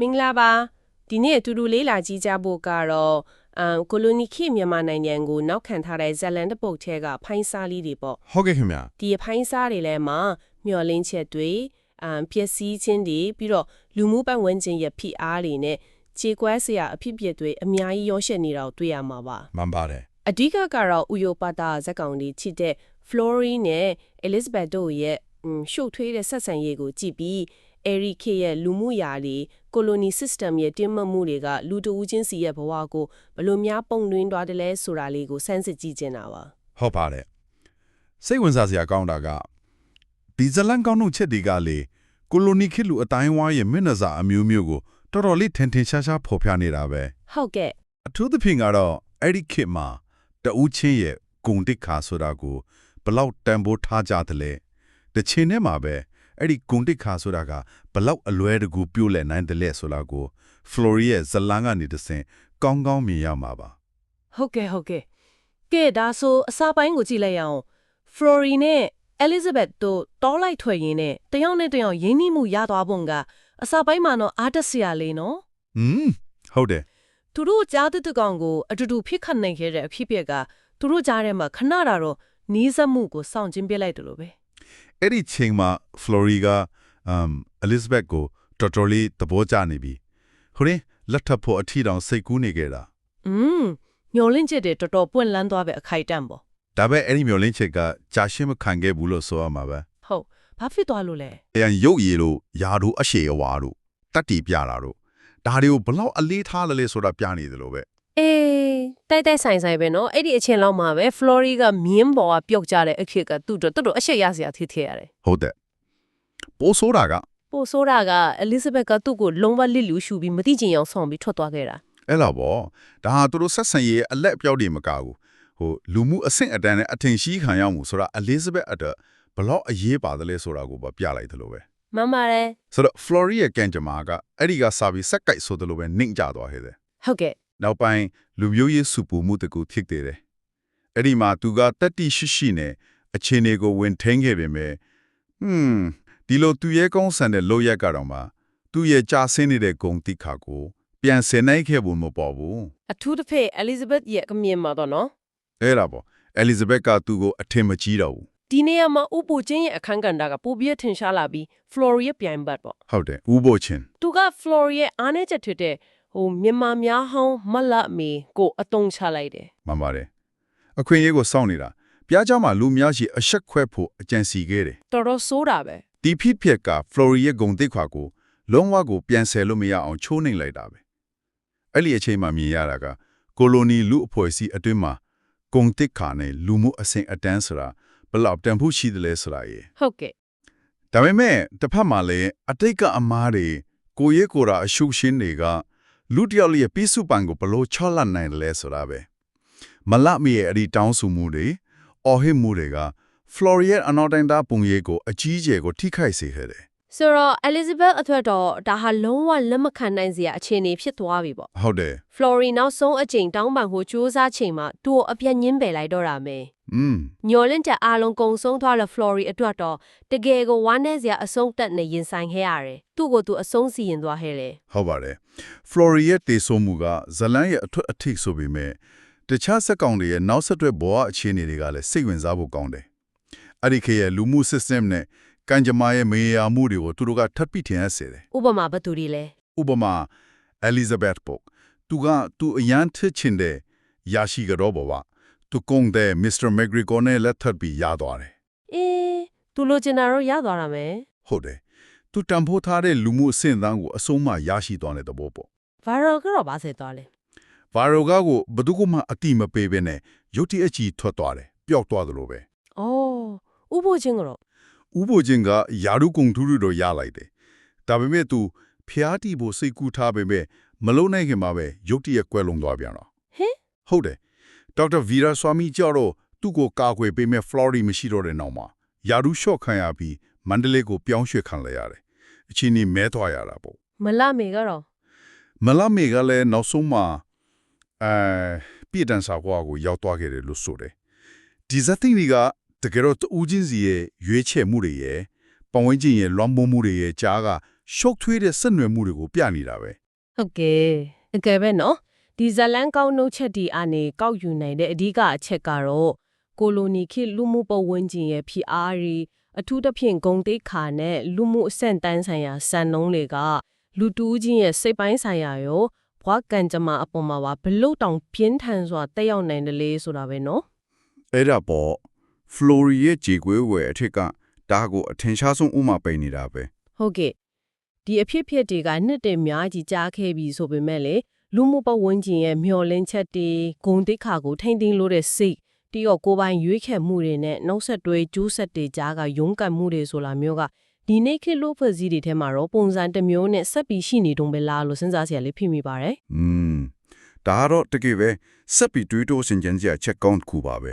မင်္ဂလာပါဒီနေ့အတူတူလေးလာကြည့်ကြဖို့ကတော့အမ်ကိုလိုနီခေတ်မြန်မာနိုင်ငံကိုနောက်ခံထားတဲ့ဇလန်တပုတ်ထဲကဖိုင်းစားလေးတွေပေါ့ဟုတ်ကဲ့ခင်ဗျာဒီဖိုင်းစားတွေထဲမှာမျော်လင့်ချက်တွေအမ်ပျက်စီးခြင်းတွေပြီးတော့လူမှုပတ်ဝန်းကျင်ရဲ့ဖိအားတွေနဲ့ခြေကွဲစရာအဖြစ်အပျက်တွေအများကြီးရောရှက်နေတာကိုတွေ့ရမှာပါမှန်ပါတယ်အဓိကကတော့ဥယောပါတာဇက်ကောင်လေးချစ်တဲ့ Flory နဲ့ Elizabeth တို့ရဲ့อืมရှုပ်ထွေးတဲ့ဆက်ဆံရေးကိုကြည့်ပြီး Eric ရဲ့လူမှုရာတွေ colony system ရဲ့တင်းမတ်မှုတွေကလူတဦးချင်းစီရဲ့ဘဝကိုဘယ်လိုများပုံတွင်းသွားတယ်လဲဆိုတာလေးကိုစမ်းစစ်ကြည့်ချင်တာပါဟုတ်ပါတယ်စိတ်ဝင်စားစရာကောင်းတာကဒီဇလန်ကောင်းတို့ချက်တွေကလေကိုလိုနီခေတ်လူအတိုင်းဝါရဲ့မျက်နှာစာအမျိုးမျိုးကိုတော်တော်လေးထင်ထင်ရှားရှားဖော်ပြနေတာပဲဟုတ်ကဲ့အထူးသဖြင့်ကတော့အဲ့ဒီခေတ်မှာတဦးချင်းရဲ့ဂုံတိတ်ခါဆိုတာကိုဘလောက်တန်ဖိုးထားကြတယ်လဲတစ်ချိန်နဲ့မှာပဲ အဲ့ဒီဂုံတိတ်ခါဆိုတာကဘလောက်အလွဲတကူပြုတ်လဲနိုင်တယ်လဲဆိုတာကို Flory ရဲ့ဇလန်ကနေတစ်ဆင့်ကောင်းကောင်းမြင်ရမှာပါဟုတ်ကဲ့ဟုတ်ကဲ့ကဲဒါဆိုအစာပိုင်းကိုကြည့်လိုက်ရအောင် Flory နဲ့ Elizabeth တို့တောလိုက်ထွက်ရင်းနဲ့တယောက်နဲ့တယောက်ရင်းနှီးမှုရသွားပုံကအစာပိုင်းမှာတော့အားတက်စရာလေးနော်ဟွန်းဟုတ်တယ်သူတို့ကြားတဲ့တကောင်ကိုအတူတူဖိခတ်နိုင်ခဲ့တဲ့အဖြစ်အပျက်ကသူတို့ကြားထဲမှာခဏတာတော့နီးစပ်မှုကိုစောင့်ကျင်းပြလိုက်တယ်လို့ပဲ အဲ့ဒီချိန်မှာ Florida um Elizabeth ကိုတော်တော်လေးသဘောကျနေပြီဟိုရင်လက်ထပ်ဖို့အထီတောင်စိတ်ကူးနေခဲ့တာอืมညှော်လင့်ချက်တွေတော်တော်ပွင့်လန်းသွားပဲအခိုက်အတန့်ပေါ့ဒါပေမဲ့အဲ့ဒီမျိုးလင်းချက်ကကြာရှင်းမခံခဲ့ဘူးလို့ဆိုရမှာပဲဟုတ်ဘာဖြစ်သွားလို့လဲအရင်ရုပ်ရည်လို့ယာတို့အရှေအဝါတို့တတ်တီပြတာတို့ဒါတွေကိုဘလောက်အလေးထားလဲလဲဆိုတာပြနေတယ်လို့ပဲအေး တိုက်တိုက်ဆိုင်ဆိုင်ပဲနော်အဲ့ဒီအချိန်လောက်မှာပဲ Flory ကမြင်းပေါ်ကပြုတ်ကြတဲ့အခေတ်ကသူ့တို့တော်တော်အရှက်ရစရာဖြစ်ခဲ့ရတယ်ဟုတ်တယ်ပိုးဆိုးတာကပိုးဆိုးတာက Elizabeth ကသူ့ကိုလုံးဝလစ်လူရှူပြီးမတိကျင်အောင်ဆောင်ပြီးထွက်သွားခဲ့တာအဲ့လောက်ပေါ့ဒါဟာသူတို့ဆက်ဆံရေးအလက်အပြောက်တွေမကဘူးဟိုလူမှုအဆင့်အတန်းနဲ့အထင်ရှိခံရမှုဆိုတာ Elizabeth အတွက်ဘလောက်အရေးပါတယ်လဲဆိုတာကိုပြလိုက်တယ်လို့ပဲမှန်ပါတယ်ဆိုတော့ Flory ရဲ့ကံကြမ္မာကအဲ့ဒီကစာပြီးစက်ကိုက်ဆိုတယ်လို့ပဲနှိမ့်ကြသွားခဲ့တယ်ဟုတ်ကဲ့ နောက်ပိုင်းလူမျိုးရေးစုပူမှုတကူဖြစ်တယ်တယ်အဲ့ဒီမှာသူကတက်တိရှိရှိနဲ့အခြေအနေကိုဝင်ထင်းခဲ့ပေမဲ့ဟွန်းဒီလိုသူရဲ့ကောင်းဆန်တဲ့လိုရက်ကတော့မှသူ့ရဲ့ကြာဆင်းနေတဲ့ဂုံတိခါကို ပြန်ဆင်နိုင်ခဲ့ဘူးမပေါ်ဘူးအထူးသဖြင့် Elizabeth ရဲ့ကမြင်မှာတော့နော်အဲ့ဒါပေါ့ Elizabeth ကသူ့ကိုအထင်မကြီးတော့ဘူးဒီနေရာမှာဥပ္ပချင်းရဲ့အခန်းကဏ္ဍကပိုပြီးထင်ရှားလာပြီး Flory ရဲ့ပြိုင်ဘတ်ပေါ့ဟုတ်တယ်ဥပို့ချင်းသူက Flory ရဲ့အားနည်းချက်ဖြစ်တဲ့ ဟိုမြန်မာများဟောင်းမလအမေကိုအတုံးချလိုက်တယ်မှန်ပါတယ်အခွင့်အရေးကိုစောင့်နေတာပြားကြမှာလူများရှိအဆက်ခွဲဖို့အကြံစီခဲ့တယ်တော်တော်ဆိုးတာပဲဒီဖြစ်ဖြစ်ကဖလော်ရီရဲ့ဂုံတိတ်ခွာကိုလုံးဝကိုပြန်ဆယ်လို့မရအောင်ချိုးနှိမ်လိုက်တာပဲအဲ့ဒီအချိန်မှမြင်ရတာကကိုလိုနီလူအဖွဲ့အစည်းအတွင်းမှာဂုံတိတ်ခါနဲ့လူမှုအဆင့်အတန်းဆိုတာဘလောက်တန်ဖို့ရှိတယ်လဲဆိုတာရေဟုတ်ကဲ့ဒါပေမဲ့တစ်ဖက်မှာလည်းအတိတ်ကအမားတွေကိုရဲကိုယ်တာအရှုပ်ရှင်းတွေက လူတစ်ယောက်ရဲ့ပြည့်စုံပံကိုဘယ်လို့ချော့လတ်နိုင်တယ်လဲဆိုတာပဲမလမီရဲ့အဒီတောင်းဆူမှုတွေအော်ဟစ်မှုတွေက Florian အနောက်တိုင်းသားပုံရိပ်ကိုအကြီးအကျယ်ကိုထိခိုက်စေခဲ့တယ် ဆိုတော့ Elizabeth အတွက်တော့ဒါဟာလုံးဝလက်မခံနိုင်စရာအခြေအနေဖြစ်သွားပြီပေါ့ဟုတ်တယ် Flory နောက်ဆုံးအချိန်တောင်းပန်ကိုစူးစမ်းချိန်မှာသူ့ကိုအပြတ်ညင်းပယ်လိုက်တော့တာမယ်อืมညော်လင့်တဲ့အားလုံးကုံဆုံးသွားတဲ့ Flory အတွက်တော့တကယ်ကိုဝမ်းနည်းစရာအဆုံးတက်နေရင်ဆိုင်ခဲ့ရတယ်သူ့ကိုသူအဆုံးစီရင်သွားခဲ့တယ်ဟုတ်ပါတယ် Flory ရဲ့တေဆိုမှုကဇလန်ရဲ့အထွတ်အထိပ်ဆိုပေမဲ့တခြားစက်ကောင်တွေရဲ့နောက်ဆက်တွဲဘဝအခြေအနေတွေကလည်းစိတ်ဝင်စားဖို့ကောင်းတယ်အဲ့ဒီခေတ်ရဲ့လူမှု system နဲ့ ကံကြမ္မာရဲ့မေးရမှုတွေကိုသူတို့ကထပ်ပြီးထင်ရစေတယ်ဥပမာဘယ်သူတွေလဲဥပမာ Elizabeth Book သူကသူအရန်ထချင်တဲ့ရရှိကြောဘဝသူကုန်းတဲ့ Mr. McGregor နဲ့လက်ထပ်ပြီးရသွားတယ်အေးသူလိုချင်တာတော့ရသွားတာမယ်ဟုတ်တယ်သူတံဖိုးထားတဲ့လူမှုအဆင့်အတန်းကိုအဆုံးမရရှိသွားတဲ့သဘောပေါ့ဗာရောကတော့ဘာဆက်သွားလဲဗာရိုဂါကိုဘယ်သူမှအတိမပေးဘဲနဲ့ရုတ်တရက်ကြီးထွက်သွားတယ်ပျောက်သွားသလိုပဲအော်ဥဖို့ချင်းကတော့ ဥပိုချင်းကယာရုကုံထူးထူးတော့ရလိုက်တယ်ဒါပေမဲ့သူဖျားတီဖို့စိတ်ကူးထားပေမဲ့မလုံးနိုင်ခင်မှာပဲရုတ်တရက်ကွဲလုံးသွားပြန်တော့ဟင်ဟုတ်တယ်ဒေါက်တာဗီရာဆွာမီကျော်တော့သူ့ကိုကာကွယ်ပေးမဲ့ဖလော်ရီမရှိတော့တဲ့နောက်မှာယာရုရှော့ခံရပြီးမန္တလေးကိုပြောင်းရွှေ့ခံလိုက်ရတယ်အချင်းကြီးမဲသွားရတာပေါ့မလမေကတော့မလာမေကလည်းနောက်ဆုံးမှာအဲပြည်တန်စာကွာကိုရောက်သွားခဲ့တယ်လို့ဆိုတယ်ဒီဇက်သိတွေက တကယ်တော့တူးချင်းစီရဲ့ရွေးချယ်မှုတွေရဲ့ပတ်ဝန်းကျင်ရဲ့လွှမ်းမိုးမှုတွေရဲ့ကြားကရှုပ်ထွေးတဲ့ဆက်နွယ်မှုတွေကိုပြနေတာပဲဟုတ်ကဲ့အကယ်ပဲနော်ဒီဇလန်ကောင်းနှုတ်ချက်ဒီအနေကောက်ယူနိုင်တဲ့အဓိကအချက်ကတော့ကိုလိုနီခေတ်လူမှုပတ်ဝန်းကျင်ရဲ့ဖိအားတွေအထူးသဖြင့်ဂုံတိတ်ခါနဲ့လူမှုအဆင့်တန်းဆိုင်ရာစံနှုန်းတွေကလူတူးချင်းရဲ့စိတ်ပိုင်းဆိုင်ရာရောဘွားကန်ကြမ္မာအပေါ်မှာပါဘလို့တောင်ပြင်းထန်စွာတက်ရောက်နိုင်တယ်လေဆိုတာပဲနော်အဲ့ဒါပေါ့ Flory ရဲ့ကြေကွေးဝယ်အထက်ကဒါကိုအထင်ရှားဆုံးဥမာပေးနေတာပဲဟုတ်ကဲ့ဒီအဖြစ်ဖြစ်တွေကနှစ်တည်းများကြီးကြားခဲ့ပြီဆိုပေမဲ့လေလူမှုပတ်ဝန်းကျင်ရဲ့မျောလင်းချက်တွေဂုံတိတ်ခါကိုထိမ့်သိမ်းလို့တဲ့စိတ်တီရောကိုယ်ပိုင်ရွေးခက်မှုတွေနဲ့နောက်ဆက်တွဲကျိုးဆက်တွေကြားကရုန်းကန်မှုတွေဆိုလာမျိုးကဒီနေ့ခေတ်လို့ဖွဲ့စည်းတွေထဲမှာတော့ပုံစံတစ်မျိုးနဲ့ဆက်ပြီးရှိနေတုံးပဲလားလို့စဉ်းစားစရာလေးဖြစ်မိပါတယ်อืมဒါကတော့တကယ်ပဲစက်ပြီးတွေးတိုးစင်ကြင်စရာချက်ကောင်းတစ်ခုပါပဲ